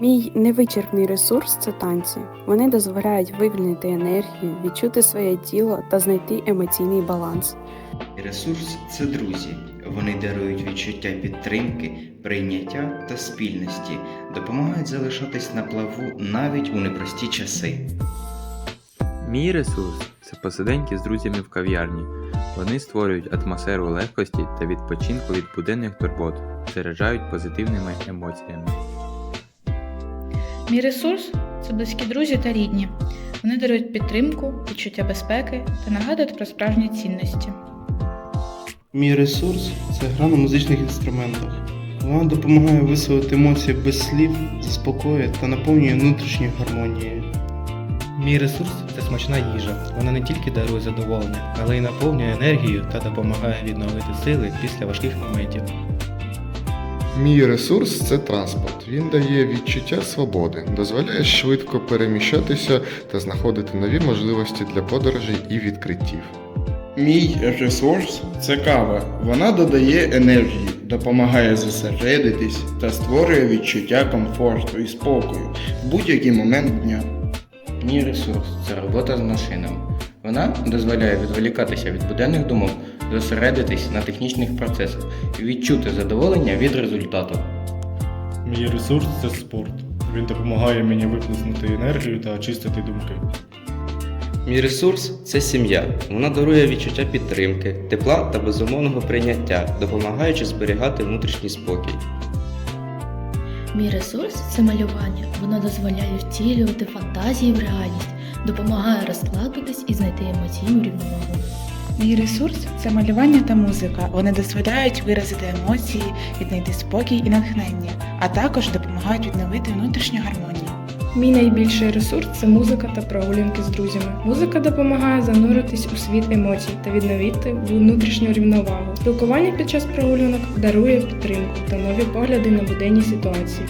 Мій невичерпний ресурс це танці. Вони дозволяють вивільнити енергію, відчути своє тіло та знайти емоційний баланс. Ресурс це друзі. Вони дарують відчуття підтримки, прийняття та спільності, допомагають залишатись на плаву навіть у непрості часи. Мій ресурс це посиденьки з друзями в кав'ярні. Вони створюють атмосферу легкості та відпочинку від буденних турбот, заряджають позитивними емоціями. Мій ресурс це близькі друзі та рідні. Вони дарують підтримку, відчуття безпеки та нагадують про справжні цінності. Мій ресурс це гра на музичних інструментах. Вона допомагає висловити емоції без слів, заспокоює та наповнює внутрішньою гармонією. Мій ресурс це смачна їжа. Вона не тільки дарує задоволення, але й наповнює енергію та допомагає відновити сили після важких моментів. Мій ресурс це транспорт. Він дає відчуття свободи, дозволяє швидко переміщатися та знаходити нові можливості для подорожей і відкриттів. Мій ресурс це кава. Вона додає енергії, допомагає зосередитись та створює відчуття комфорту і спокою в будь-який момент дня. Мій ресурс це робота з машинами. Вона дозволяє відволікатися від буденних думок, зосередитись на технічних процесах і відчути задоволення від результату. Мій ресурс це спорт. Він допомагає мені виплеснути енергію та очистити думки. Мій ресурс це сім'я. Вона дарує відчуття підтримки, тепла та безумовного прийняття, допомагаючи зберігати внутрішній спокій. Мій ресурс це малювання. Воно дозволяє втілювати фантазії в реальність, допомагає розслабитись і знайти емоційну рівновагу. Мій ресурс це малювання та музика. Вони дозволяють виразити емоції, віднайти спокій і натхнення, а також допомагають відновити внутрішню гармонію. Мій найбільший ресурс це музика та прогулянки з друзями. Музика допомагає зануритись у світ емоцій та відновити внутрішню рівновагу. Спілкування під час прогулянок дарує підтримку та нові погляди на буденні ситуації.